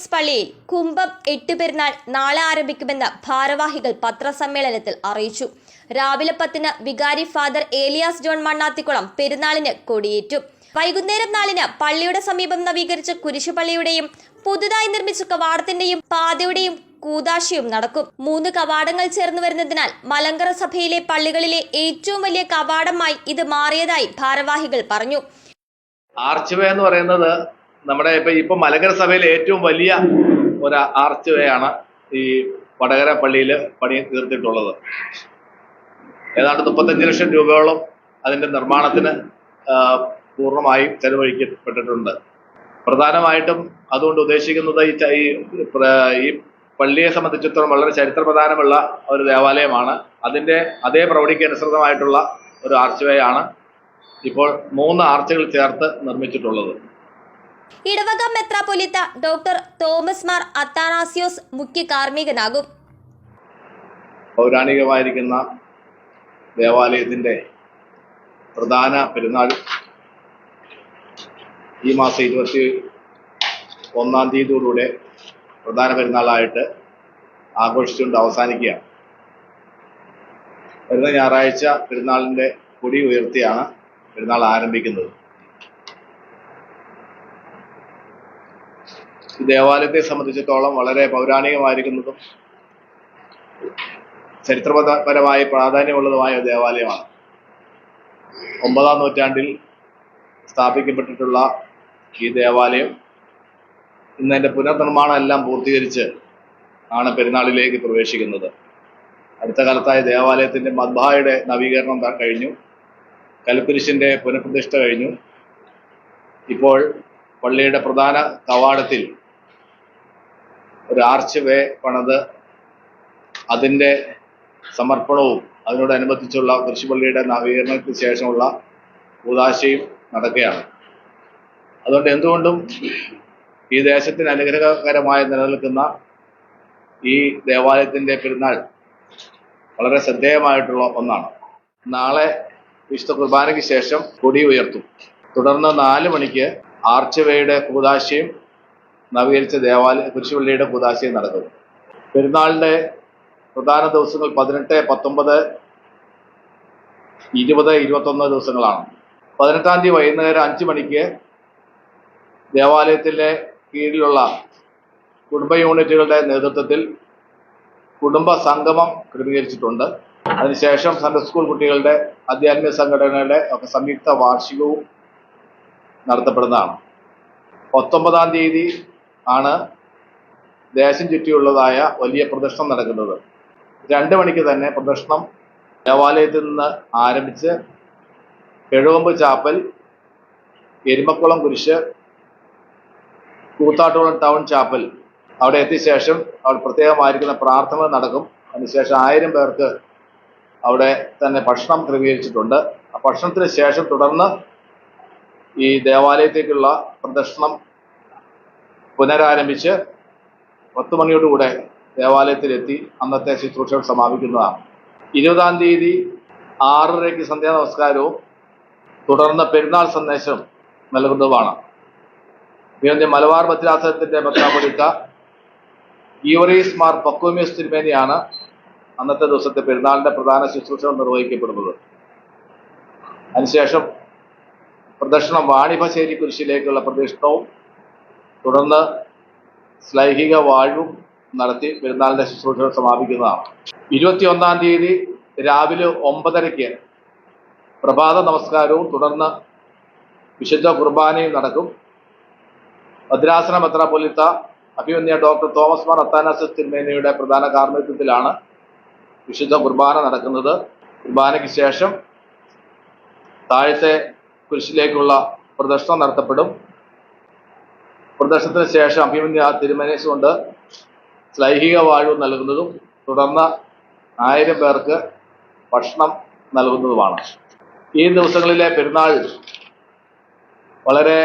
Orthodox പള്ളിയിൽ കുംഭം എട്ട് പെരുന്നാൾ നാളെ ആരംഭിക്കുമെന്ന് ഭാരവാഹികൾ പത്രസമ്മേളനത്തിൽ അറിയിച്ചു. രാവിലെ പത്തിന് വികാരി ഫാദർ ഏലിയാസ് ജോൺ മണ്ണാത്തിക്കുളം പെരുന്നാളിന് കൊടിയേറ്റു. വൈകുന്നേരം നാലിന് പള്ളിയുടെ സമീപം നവീകരിച്ച കുരിശുപള്ളിയുടെയും പുതുതായി നിർമ്മിച്ച കവാടത്തിന്റെയും പാതയുടെയും കൂതാശിയും നടക്കും. മൂന്ന് കവാടങ്ങൾ ചേർന്ന് വരുന്നതിനാൽ മലങ്കര സഭയിലെ പള്ളികളിലെ ഏറ്റവും വലിയ കവാടമായി ഇത് മാറിയതായി ഭാരവാഹികൾ പറഞ്ഞു. ആർച്ച് വേ എന്ന് പറയുന്നത് നമ്മുടെ ഇപ്പൊ ഇപ്പൊ മലങ്കര സഭയിലെ ഏറ്റവും വലിയ ഒരു ആർച്ച് ഈ വടകര പള്ളിയിൽ പണി തീർത്തിട്ടുള്ളത്. ഏതാണ്ട് മുപ്പത്തഞ്ച് ലക്ഷം രൂപയോളം അതിന്റെ നിർമ്മാണത്തിന് പൂർണമായും ചെലവഴിക്കപ്പെട്ടിട്ടുണ്ട്. പ്രധാനമായിട്ടും അതുകൊണ്ട് ഉദ്ദേശിക്കുന്നത് ഈ ഈ പള്ളിയെ സംബന്ധിച്ചിടത്തോളം വളരെ ചരിത്ര പ്രധാനമുള്ള ഒരു ദേവാലയമാണ്. അതിന്റെ അതേ പ്രൗഢിക്ക് അനുസൃതമായിട്ടുള്ള ഒരു ആർച്ച് ഇപ്പോൾ മൂന്ന് ആർച്ചുകൾ ചേർത്ത് നിർമ്മിച്ചിട്ടുള്ളത്. ഇടവക മെത്രാപൊലിത്ത ഡോക്ടർ തോമസ് മാർ അത്താനാസിയോസ് മുഖ്യ കാർമ്മികനാകും. പൗരാണികമായിരിക്കുന്ന ദേവാലയത്തിന്റെ പ്രധാന പെരുന്നാൾ ഈ മാസം ഇരുപത്തി ഒന്നാം തീയതിയോടുകൂടെ പ്രധാന പെരുന്നാളായിട്ട് ആഘോഷിച്ചുകൊണ്ട് അവസാനിക്കുകയാണ്. വരുന്ന ഞായറാഴ്ച പെരുന്നാളിന്റെ കൊടി ഉയർത്തിയാണ് പെരുന്നാൾ ആരംഭിക്കുന്നത്. ദേവാലയത്തെ സംബന്ധിച്ചിടത്തോളം വളരെ പൗരാണികമായിരിക്കുന്നതും ചരിത്രപരമായി പ്രാധാന്യമുള്ളതുമായ ദേവാലയമാണ്. ഒമ്പതാം നൂറ്റാണ്ടിൽ സ്ഥാപിക്കപ്പെട്ടിട്ടുള്ള ഈ ദേവാലയം ഇന്ന് അതിന്റെ പുനർനിർമ്മാണം എല്ലാം പൂർത്തീകരിച്ച് ആണ് പെരുന്നാളിലേക്ക് പ്രവേശിക്കുന്നത്. അടുത്ത കാലത്തായി ദേവാലയത്തിന്റെ മദ്ബായുടെ നവീകരണം കഴിഞ്ഞു. കൽപ്പുരിശിന്റെ പുനഃപ്രതിഷ്ഠ കഴിഞ്ഞു. ഇപ്പോൾ പള്ളിയുടെ പ്രധാന കവാടത്തിൽ ഒരു ആർച്ച് വേ പണിത് അതിന്റെ സമർപ്പണവും അതിനോടനുബന്ധിച്ചുള്ള കൃഷിപ്പള്ളിയുടെ നവീകരണത്തിന് ശേഷമുള്ള ഉദാശയും നടക്കുകയാണ്. അതുകൊണ്ട് എന്തുകൊണ്ടും ഈ ദേശത്തിന് അനുഗ്രഹകരമായി നിലനിൽക്കുന്ന ഈ ദേവാലയത്തിന്റെ പെരുന്നാൾ വളരെ ശ്രദ്ധേയമായിട്ടുള്ള ഒന്നാണ്. നാളെ വിശുദ്ധ കുർബാനയ്ക്ക് ശേഷം കൊടി ഉയർത്തും. തുടർന്ന് നാല് മണിക്ക് ആർച്ചവയുടെ കൂതാശയും നവീകരിച്ച ദേവാലയ കുരിശുപള്ളിയുടെ കൂതാശയും നടക്കും പെരുന്നാളിന്റെ പ്രധാന ദിവസങ്ങൾ പതിനെട്ട് പത്തൊമ്പത് ഇരുപത് ഇരുപത്തൊന്ന് ദിവസങ്ങളാണ്. പതിനെട്ടാം തീയതി വൈകുന്നേരം അഞ്ച് മണിക്ക് ദേവാലയത്തിലെ കീഴിലുള്ള കുടുംബ യൂണിറ്റുകളുടെ നേതൃത്വത്തിൽ കുടുംബ സംഗമം ക്രമീകരിച്ചിട്ടുണ്ട്. അതിനുശേഷം സൺഡേ സ്കൂൾ കുട്ടികളുടെ ആധ്യാത്മിക സംഘടനകളുടെ ഒക്കെ സംയുക്ത വാർഷികവും നടത്തപ്പെടുന്നതാണ്. പത്തൊമ്പതാം തീയതി ആണ് ദേശം ചുറ്റിയുള്ളതായ വലിയ പ്രദർശനം നടക്കുന്നത്. രണ്ട് മണിക്ക് തന്നെ പ്രദർശനം ദേവാലയത്തിൽ നിന്ന് ആരംഭിച്ച് എഴുവമ്പ് ചാപ്പൽ എരുമക്കുളം കുരിശ് കൂത്താട്ടുകുളം ടൗൺ ചാപ്പൽ അവിടെ എത്തിയ ശേഷം അവിടെ പ്രത്യേകമായിരിക്കുന്ന പ്രാർത്ഥന നടക്കും. അതിനുശേഷം ആയിരം പേർക്ക് അവിടെ തന്നെ ഭക്ഷണം ക്രമീകരിച്ചിട്ടുണ്ട്. ആ ഭക്ഷണത്തിന് ശേഷം തുടർന്ന് ഈ ദേവാലയത്തേക്കുള്ള പ്രദർശനം പുനരാരംഭിച്ച് പത്ത് മണിയോടുകൂടെ ദേവാലയത്തിലെത്തി അന്നത്തെ ശുശ്രൂഷകൾ സമാപിക്കുന്നതാണ്. ഇരുപതാം തീയതി ആറരയ്ക്ക് സന്ധ്യാ നമസ്കാരവും തുടർന്ന് പെരുന്നാൾ സന്ദേശം നൽകുന്നതുമാണ്. ഇതിന്റെ മലബാർ ഭദ്രാസനത്തിന്റെ മെത്രാപ്പൊലിത്ത ഈവറീസ് മാർ പക്വമ്യൂസ് തിരുമേനിയാണ് അന്നത്തെ ദിവസത്തെ പെരുന്നാളിന്റെ പ്രധാന ശുശ്രൂഷകൾ നിർവഹിക്കപ്പെടുന്നത്. അതിനുശേഷം പ്രദക്ഷിണം വാണിഭശ്ശേരി കുരിശിലേക്കുള്ള പ്രദക്ഷിണവും തുടർന്ന് ശ്ലൈഹിക വാഴ്വും നടത്തി പെരുന്നാളിന്റെ ശുശ്രൂഷകൾ സമാപിക്കുന്നതാണ്. ഇരുപത്തിയൊന്നാം തീയതി രാവിലെ ഒമ്പതരയ്ക്ക് പ്രഭാത നമസ്കാരവും തുടർന്ന് വിശുദ്ധ കുർബാനയും നടക്കും. ഭദ്രാസന മെത്രാപൊലിത്ത അഭിമന്യ ഡോക്ടർ തോമസ് മാർ അത്താനാസസ് തിരുമേനയുടെ പ്രധാന കാർമ്മികത്വത്തിലാണ് വിശുദ്ധ കുർബാന നടക്കുന്നത്. കുർബാനയ്ക്ക് ശേഷം താഴത്തെ കുരിശിലേക്കുള്ള പ്രദർശനം നടത്തപ്പെടും. പ്രദർശനത്തിന് ശേഷം അഭിമന്യ തിരുമനേശ് കൊണ്ട് സ്ലൈഹിക വാഴ്വ് നൽകുന്നതും തുടർന്ന് ആയിരം പേർക്ക് ഭക്ഷണം നൽകുന്നതുമാണ്. ഈ ദിവസങ്ങളിലെ പെരുന്നാൾ വളരെ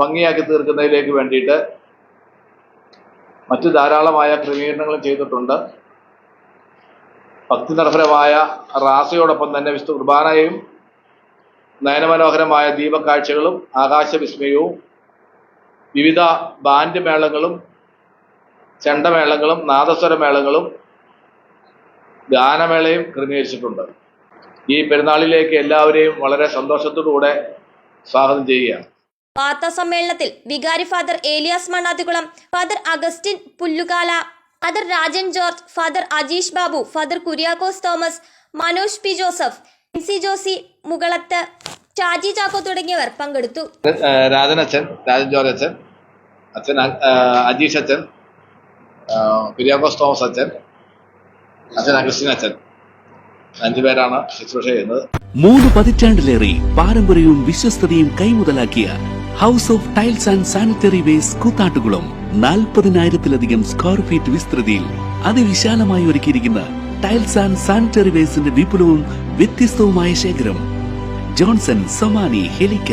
ഭംഗിയാക്കി തീർക്കുന്നതിലേക്ക് വേണ്ടിയിട്ട് മറ്റു ധാരാളമായ ക്രമീകരണങ്ങളും ചെയ്തിട്ടുണ്ട്. ഭക്തി നിർഭരമായ റാസയോടൊപ്പം തന്നെ വിശുദ്ധ കുർബാനയും നയനമനോഹരമായ ദീപക്കാഴ്ചകളും ആകാശവിസ്മയവും വിവിധ ബാൻഡ് മേളങ്ങളും ചെണ്ടമേളങ്ങളും നാദസ്വരമേളങ്ങളും ഗാനമേളയും ക്രമീകരിച്ചിട്ടുണ്ട്. ഈ പെരുന്നാളിലേക്ക് എല്ലാവരെയും വളരെ സന്തോഷത്തോടുകൂടെ സ്വാഗതം ചെയ്യുകയാണ്. വാർത്താ സമ്മേളനത്തിൽ വികാരി father Elias Mannathikulam father Augustine Pullukala father Rajan George father Ajeesh Babu father Kuriakose Thomas Manoj P Joseph N C Josy Mukalath Chaji Chacko തുടങ്ങിയവർ പങ്കെടുത്തു. രാജനച്ഛൻ രാജൻ ജോർജ് അച്ഛൻ അച്ഛൻ അജീഷ് അച്ഛൻ പിരിയാക്കോസ് തോമസ് അച്ഛൻ അച്ഛൻ അഗസ്റ്റിൻ അച്ഛൻ. അഞ്ചുപേരാണ് ശുശ്രൂഷ ചെയ്യുന്നത്. മൂന്ന് പതിറ്റാണ്ടിലേറെ പാരമ്പര്യവും വിശ്വസ്തതയും കൈമുതലാക്കിയ house of tiles and sanitary waste Koothattukulam നാൽപ്പതിനായിരത്തിലധികം square feet വിസ്തൃതിയിൽ അതിവിശാലമായി ഒരുക്കിയിരിക്കുന്ന ടൈൽസ് ആൻഡ് സാനിറ്ററി വേസ്റ്റിന്റെ വിപുലവും വ്യത്യസ്തവുമായ ശേഖരം. ജോൺസൺ സൊമാനി ഹെലിക്ക